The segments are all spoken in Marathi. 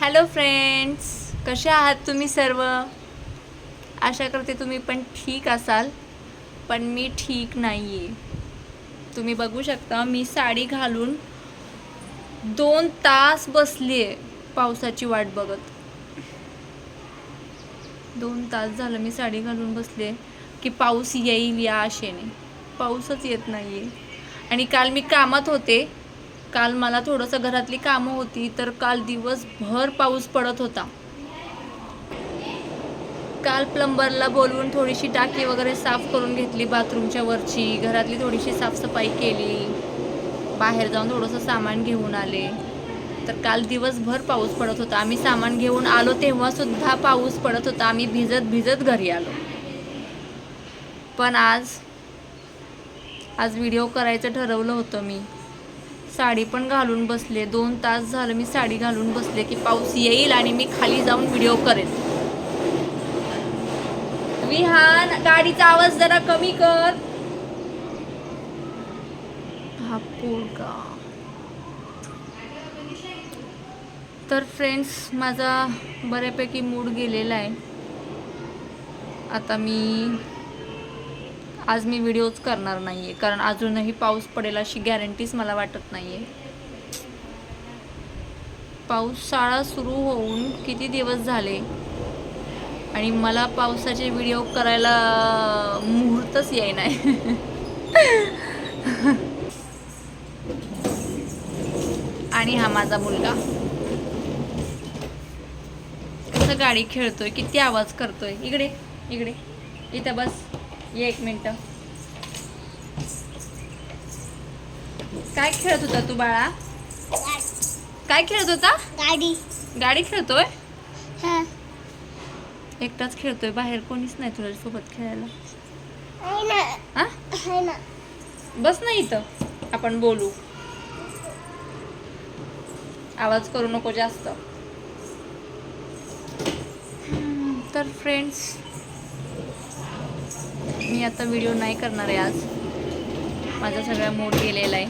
हॅलो फ्रेंड्स कसे आहात तुम्ही सर्व? आशा करते तुम्ही पण ठीक असाल पण मी ठीक नाही आहे तुम्ही बघू शकता मी साडी घालून दोन तास बसली आहे पावसाची वाट बघत. दोन तास झालं मी साडी घालून बसले आहे की पाऊस येईल या आशेने. पाऊसच येत नाही आहे आणि काल मी कामात होते काल मला थोडंसं घरातली कामं होती तर काल दिवसभर पाऊस पडत होता. काल प्लंबरला बोलवून थोडीशी टाकी वगैरे साफ करून घेतली बाथरूमच्या वरची. घरातली थोडीशी साफसफाई केली. बाहेर जाऊन थोडंसं सामान घेऊन आले. तर काल दिवसभर पाऊस पडत होता. आम्ही सामान घेऊन आलो तेव्हा सुद्धा पाऊस पडत होता. आम्ही भिजत भिजत घरी आलो. पण आज आज व्हिडिओ करायचं ठरवलं होतं मी. साडी पण घालून बसले. दोन तास झालं मी साडी घालून बसले की पाऊस येईल आणि मी खाली जाऊन व्हिडिओ करेन. विहान गाडीचा आवाज जरा कमी कर. हा पोरगा. तर फ्रेंड्स माझा बऱ्यापैकी मूड गेलेला आहे. आता मी आज मी व्हिडिओज करणार नाही आहे कारण अजूनही पाऊस पडेल अशी गॅरंटीच मला वाटत नाही आहे पाऊस शाळा सुरू होऊन किती दिवस झाले? आणि मला पावसाचे व्हिडिओ करायला मुहूर्तच येई नाही आणि हा माझा मुलगा. कसं गाडी खेळतोय? किती आवाज करतोय? इकडे इकडे. इथं बस. ये एक मिनिट. काय खेळत होता तू बाळा? काय खेळत होता? गाडी. गाडी खेळतोय? हा. एकटाच खेळतोय बाहेर कोणीच नाही तुझ्या सोबत खेळायला. ना. बस ना इथं. आपण बोलू. आवाज करू नको जास्त. तर फ्रेंड्स मी आता व्हिडिओ नाही करणार आहे आज. माझा सगळा मूड गेलेला आहे.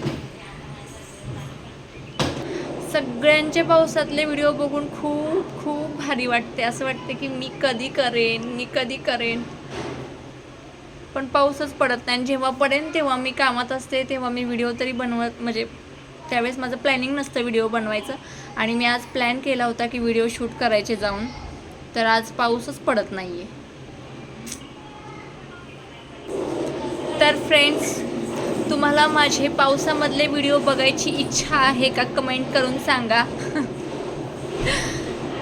सगळ्यांचे पावसातले व्हिडिओ बघून खूप खूप भारी वाटते. असं वाटते की मी कधी करेन मी कधी करेन. पण पाऊसच पडत नाही. आणि जेव्हा पडेन तेव्हा मी कामात असते तेव्हा मी व्हिडिओ तरी बनवत म्हणजे त्यावेळेस माझं प्लॅनिंग नसतं व्हिडिओ बनवायचं. आणि मी आज प्लॅन केला होता की व्हिडिओ शूट करायचे जाऊन. तर आज पाऊसच पडत नाही आहे तर फ्रेंड्स तुम्हाला माझे पावसामधले व्हिडिओ बघायची इच्छा आहे का? कमेंट करून सांगा.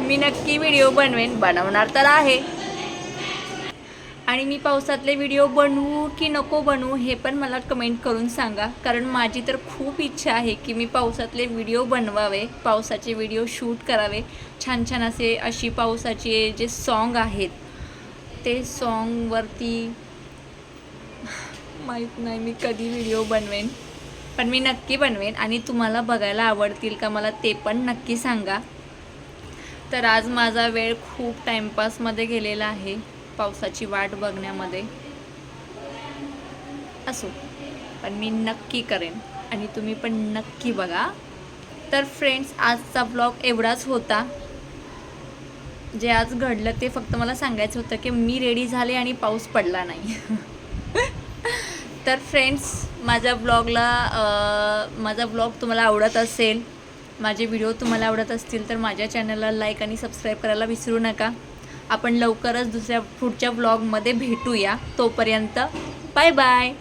मी नक्की व्हिडिओ बनवेन बनवणार तर आहे. आणि मी पावसातले व्हिडिओ बनवू की नको बनवू हे पण मला कमेंट करून सांगा. कारण माझी तर खूप इच्छा आहे की मी पावसातले व्हिडिओ बनवावे पावसाचे व्हिडिओ शूट करावे. छान छान असे अशी पावसाचे जे सॉन्ग आहेत ते सॉन्गवरती माहीत नाही मी कधी व्हिडिओ बनवेन पण मी नक्की बनवेन आणि तुम्हाला बघायला आवडतील का मला ते पण नक्की सांगा. तर आज माझा वेळ खूप टाईमपासमध्ये गेलेला आहे. पावसाची वाट बघण्यामध्ये असो पण मी नक्की करेन आणि तुम्ही पण नक्की बघा. तर फ्रेंड्स आजचा ब्लॉग एवढाच होता. जे आज घडलं ते फक्त मला सांगायचं होतं की मी रेडी झाले आणि पाऊस पडला नाही. तर फ्रेंड्स माझ्या ब्लॉगला माझा ब्लॉग तुम्हाला आवडत असेल माझे व्हिडिओ तुम्हाला आवडत असतील तर माझ्या चॅनलला लाईक आणि सबस्क्राईब करायला विसरू नका. आपण लवकरच दुसऱ्या पुढच्या ब्लॉगमध्ये भेटूया. तोपर्यंत बाय बाय